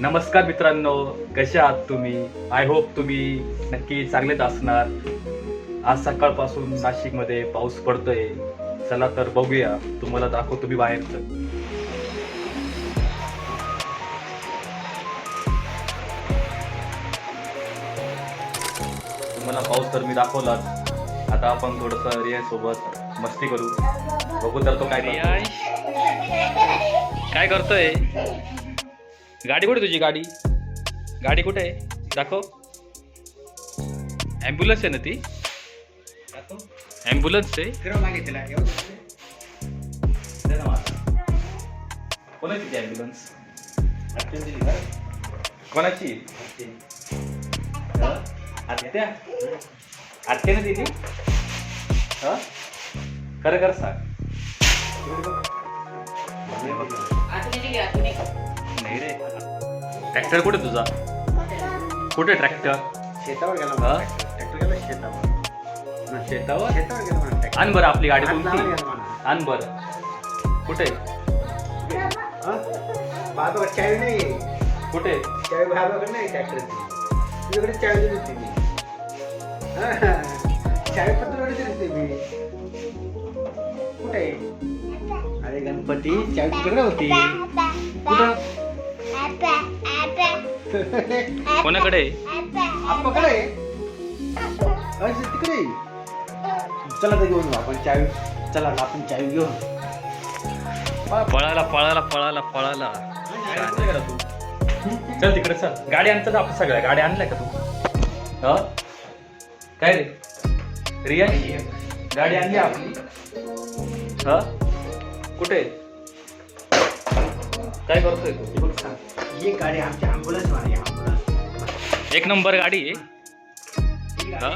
नमस्कार मित्रांनो कसे आहात तुम्ही? आय होप तुम्ही नक्की चांगलेच असणार. आज सकाळपासून नाशिकमध्ये पाऊस पडतोय. चला तर बघूया तुम्हाला दाखवतो मी बाहेरचं. तुम्हाला पाऊस तर मी दाखवलाच. आता आपण थोडस रिया सोबत मस्ती करू. बघू तर तो काय काय करतोय? गाडी कुठे तुझी गाडी? गाडी कुठे? आहे दाखव. ॲम्ब्युलन्स आहे ना ती? ॲम्ब्युलन्स आहे. ना. कोणाची ती ॲम्ब्युलन्स कोणाची? हं? आत्या? आत्याने दिली हं? खरं खरं सांग. ट्रॅक्टर कुठे तुझा? कुठे ट्रॅक्टर शेतावर गेला हा? म्हणा. ट्रॅक्टर गेला शेतावर. शेतावर? शेतावर गेला म्हणा ट्रॅक्टर. आण बरं आपली गाडी हात लावायला कोणती गेला म्हणा. आण बरं. कुठे? हा? चावी नाही. कुठे? चावी बाबाकडे नाही ट्रॅक्टरची तुझ्याकडे चावी दिली होती मी. हा, चावी पण तुझ्याकडे दिली होती मी. कुठे? अरे गणपती चावी तुझ्याकडे होती. कुठं? कोणाकडे? अच्छा तिकडे चला तर घेऊन आपण चावी. चला आपण चावी घेऊन. पळाला पळाला पळाला पळाला. चल तिकडे चल. गाडी आणतात आपण सगळ्या. गाडी आणलाय का तू? ह? काय रे? रिया गाडी आणली आपली. ह? कुठे? काय करतोय तू? हे बघ सांग ही गाडी आमची ॲम्ब्युलन्स वाली ॲम्ब्युलन्स एक नंबर गाडी आहे ह?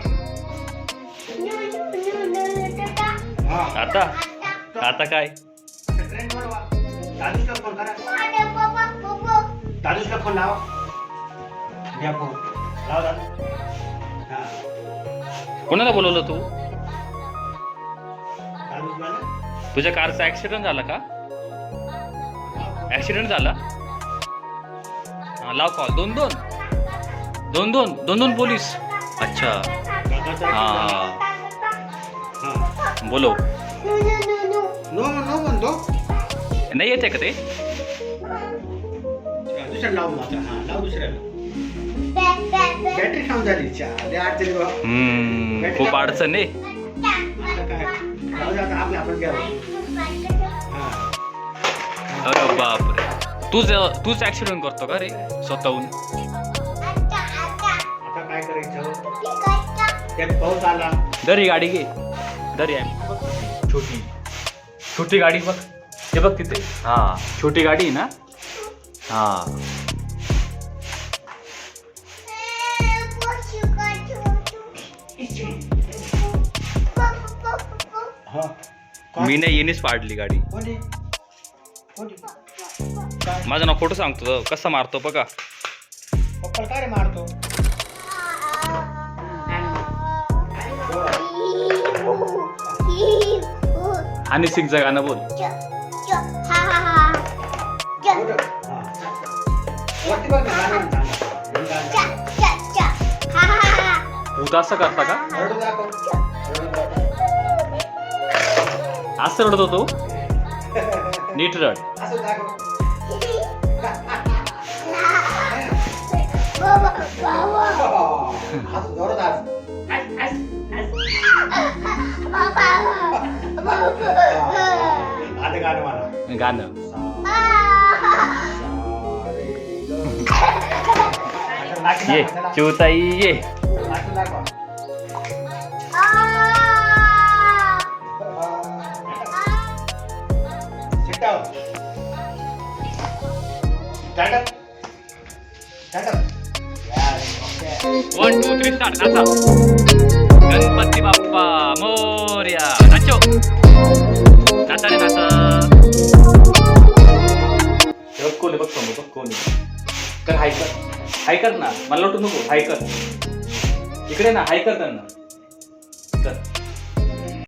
आता? आता? काय? दादूशला फोन करा. दादूशला फोन लावा. घ्या फोन लावा दादू. हा. कोणाला बोलवलं तू? ना तुझ्या कारचा ऍक्सिडेंट झाला का? ऍक्सिडेंट झाला. हा, लाव कॉल दोन दोन. दोन दोन. दोन दोन पोलीस. अच्छा. हा बोलो नो नो म्हणतो नाही येते का ते? दुसऱ्या लाव मात्र बापरे। तूच तूच ऍक्सिडेंट करतो का रे? स्वतःहून. आता काय करायचं? त्यात पाऊस आला. दर गाडी घे. दर आहे छोटी. छोटी गाडी बघ. ते बघ तिथे. हा छोटी गाडी ना? हा. हा. मी नाही येणेच पाडली गाडी. माझं नाव खोटं सांगतो कसं मारतो बघा. पप्पाला काय मारतो? आणि सिंगचं गाणं बोल. असं करता का. असं रडतो तू? नीट रड. असं दाखव. असं जोरात हस. आता गाणं म्हणा. गाणं आता नाचून ये दाखव, चला. चिवताई ये नाचून वन टू थ्री स्टार्ट नाचा गणपती बाप्पा मोर्या नाचो नाचा रे नाचा बघ कोणी बघ समोर बघ कोणी कर हाय कर हाय कर ना. मला लटू नको. हाय कर इकडे ना हाय कर त्यांना. कर.